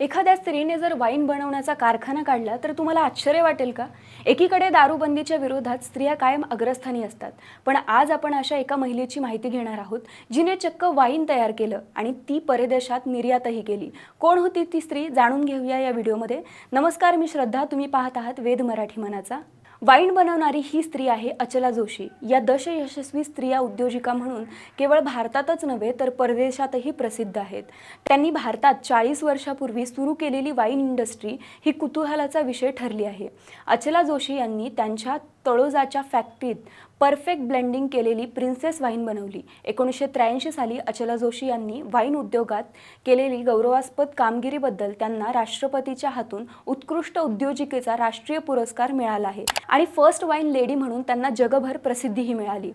एखाद्या स्त्रीने जर वाईन बनवण्याचा कारखाना काढला तर तुम्हाला आश्चर्य वाटेल का? एकीकडे दारूबंदीच्या विरोधात स्त्रिया कायम अग्रस्थानी असतात. पण आज आपण अशा एका महिलेची माहिती घेणार आहोत जिने चक्क वाईन तयार केलं आणि ती परदेशात निर्यातही केली. कोण होती ती स्त्री? जाणून घेऊया या व्हिडिओमध्ये. नमस्कार मी श्रद्धा. तुम्ही पाहत आहात वेद मराठी मनाचा. वाईन बनवणारी ही स्त्री आहे अचला जोशी. या दशयशस्वी स्त्रिया उद्योजिका म्हणून केवळ भारतातच नव्हे तर परदेशातही प्रसिद्ध आहेत. त्यांनी भारतात चाळीस वर्षापूर्वी सुरू केलेली वाईन इंडस्ट्री ही कुतूहलाचा विषय ठरली आहे. अचला जोशी यांनी त्यांच्या तळोजाच्या फॅक्टरीत परफेक्ट ब्लेंडिंग केलेली प्रिन्सेस वाईन बनवली. एकोणीसशे त्र्याऐंशी साली अचला जोशी यांनी वाईन उद्योगात केलेली गौरवास्पद कामगिरीबद्दल त्यांना राष्ट्रपतीच्या हातून उत्कृष्ट उद्योजिकेचा राष्ट्रीय पुरस्कार मिळाला आहे. आणि फर्स्ट वाईन लेडी म्हणून त्यांना जगभर प्रसिद्धीही मिळाली.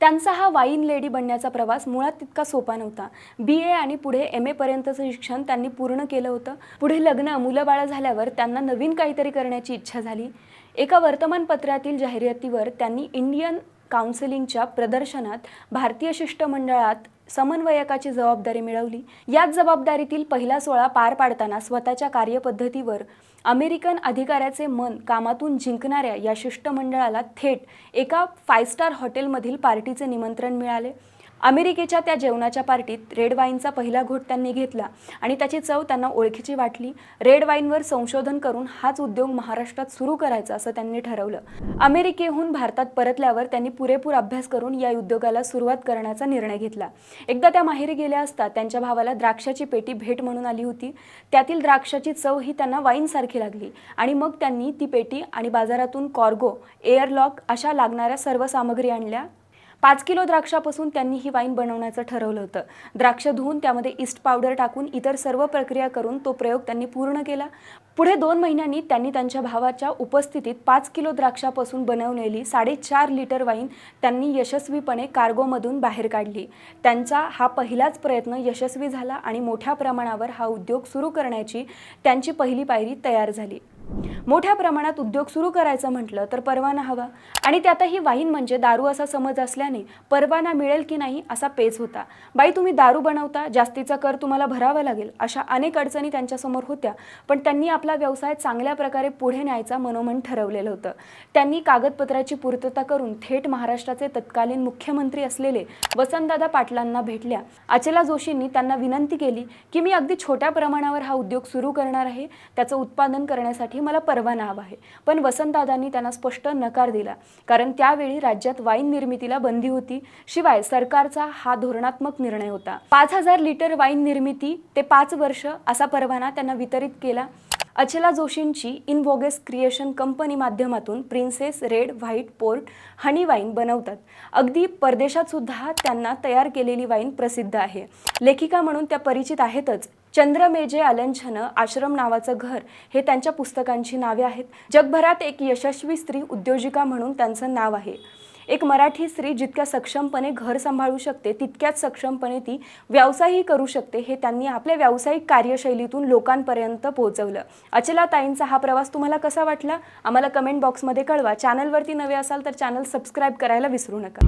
त्यांचा हा वाईन लेडी बनण्याचा प्रवास मुळात तितका सोपा नव्हता. बी ए आणि पुढे एम एपर्यंतचं शिक्षण त्यांनी पूर्ण केलं होतं. पुढे लग्न मुलं बाळं झाल्यावर त्यांना नवीन काहीतरी करण्याची इच्छा झाली. एका वर्तमानपत्रातील जाहिरातीवर त्यांनी इंडियन काउन्सिलिंगच्या प्रदर्शनात भारतीय शिष्टमंडळात समन्वयकाची जबाबदारी मिळवली. याच जबाबदारीतील पहिला सोहळा पार पाडताना स्वतःच्या कार्यपद्धतीवर अमेरिकन अधिकाऱ्याचे मन कामातून जिंकणाऱ्या या शिष्टमंडळाला थेट एका फाय स्टार हॉटेलमधील पार्टीचे निमंत्रण मिळाले. अमेरिकेच्या त्या जेवणाच्या पार्टीत रेड वाईनचा पहिला घोट त्यांनी घेतला आणि त्याची चव त्यांना ओळखीची वाटली. रेड वाईनवर संशोधन करून हाच उद्योग महाराष्ट्रात सुरू करायचा असं त्यांनी ठरवलं. अमेरिकेहून भारतात परतल्यावर त्यांनी पुरेपूर अभ्यास करून या उद्योगाला सुरुवात करण्याचा निर्णय घेतला. एकदा त्या माहेरी गेल्या असता त्यांच्या भावाला द्राक्षाची पेटी भेट म्हणून आली होती. त्यातील द्राक्षाची चव ही त्यांना वाईनसारखी लागली आणि मग त्यांनी ती पेटी आणि बाजारातून कॉर्गो एअरलॉक अशा लागणाऱ्या सर्व सामग्री आणल्या. पाच किलो द्राक्षापासून त्यांनी ही वाईन बनवण्याचं ठरवलं होतं. द्राक्ष धुवून त्यामध्ये ईस्ट पावडर टाकून इतर सर्व प्रक्रिया करून तो प्रयोग त्यांनी पूर्ण केला. पुढे दोन महिन्यांनी त्यांनी त्यांच्या भावाच्या उपस्थितीत पाच किलो द्राक्षापासून बनवलेली साडेचार लिटर वाईन त्यांनी यशस्वीपणे कार्गोमधून बाहेर काढली. त्यांचा हा पहिलाच प्रयत्न यशस्वी झाला आणि मोठ्या प्रमाणावर हा उद्योग सुरू करण्याची त्यांची पहिली पायरी तयार झाली. मोठ्या प्रमाणात उद्योग सुरू करायचं म्हटलं तर परवाना हवा. आणि त्यातही वाईन म्हणजे दारू असा समज असल्याने परवाना मिळेल की नाही असा पेच होता. बाई तुम्ही दारू बनवता जास्तीचा कर तुम्हाला भरावा लागेल अशा अनेक अडचणी त्यांच्यासमोर होत्या. पण त्यांनी आपला व्यवसाय चांगल्या प्रकारे पुढे न्यायचा मनोमन ठरवलेलं होतं. त्यांनी कागदपत्राची पूर्तता करून थेट महाराष्ट्राचे तत्कालीन मुख्यमंत्री असलेले वसंतदादा पाटलांना भेटल्या. अचला जोशींनी त्यांना विनंती केली की मी अगदी छोट्या प्रमाणावर हा उद्योग सुरू करणार आहे. त्याचं उत्पादन करण्यासाठी मला परवाना हवा आहे. पण वसंतदादांनी त्यांना स्पष्ट नकार दिला. कारण त्यावेळी राज्यात वाईन निर्मितीला बंदी होती. शिवाय सरकारचा हा धोरणात्मक निर्णय होता. पाच हजार लिटर वाईन निर्मिती ते पाच वर्ष असा परवाना त्यांना वितरित केला. अचला जोशींची इनवोगेस क्रिएशन कंपनी माध्यमातून princess red white port honey wine बनवतात. अगदी परदेशात सुद्धा त्यांना तयार केलेली वाईन प्रसिद्ध आहे. लेखिका म्हणून त्या परिचित आहेतच. चंद्रमेजे अलंछन आश्रम नावाचं घर हे त्यांच्या पुस्तकांची नावे आहेत. जगभरात एक यशस्वी स्त्री उद्योजिका म्हणून त्यांचं नाव आहे. एक मराठी स्त्री जितक्या सक्षमपणे घर सांभाळू शकते तितक्याच सक्षमपणे ती व्यवसायही करू शकते हे त्यांनी आपल्या व्यावसायिक कार्यशैलीतून लोकांपर्यंत पोहोचवलं. अचला ताईंचा हा प्रवास तुम्हाला कसा वाटला? आम्हाला कमेंट बॉक्समध्ये कळवा. चॅनलवरती नवे असाल तर चॅनल सबस्क्राईब करायला विसरू नका.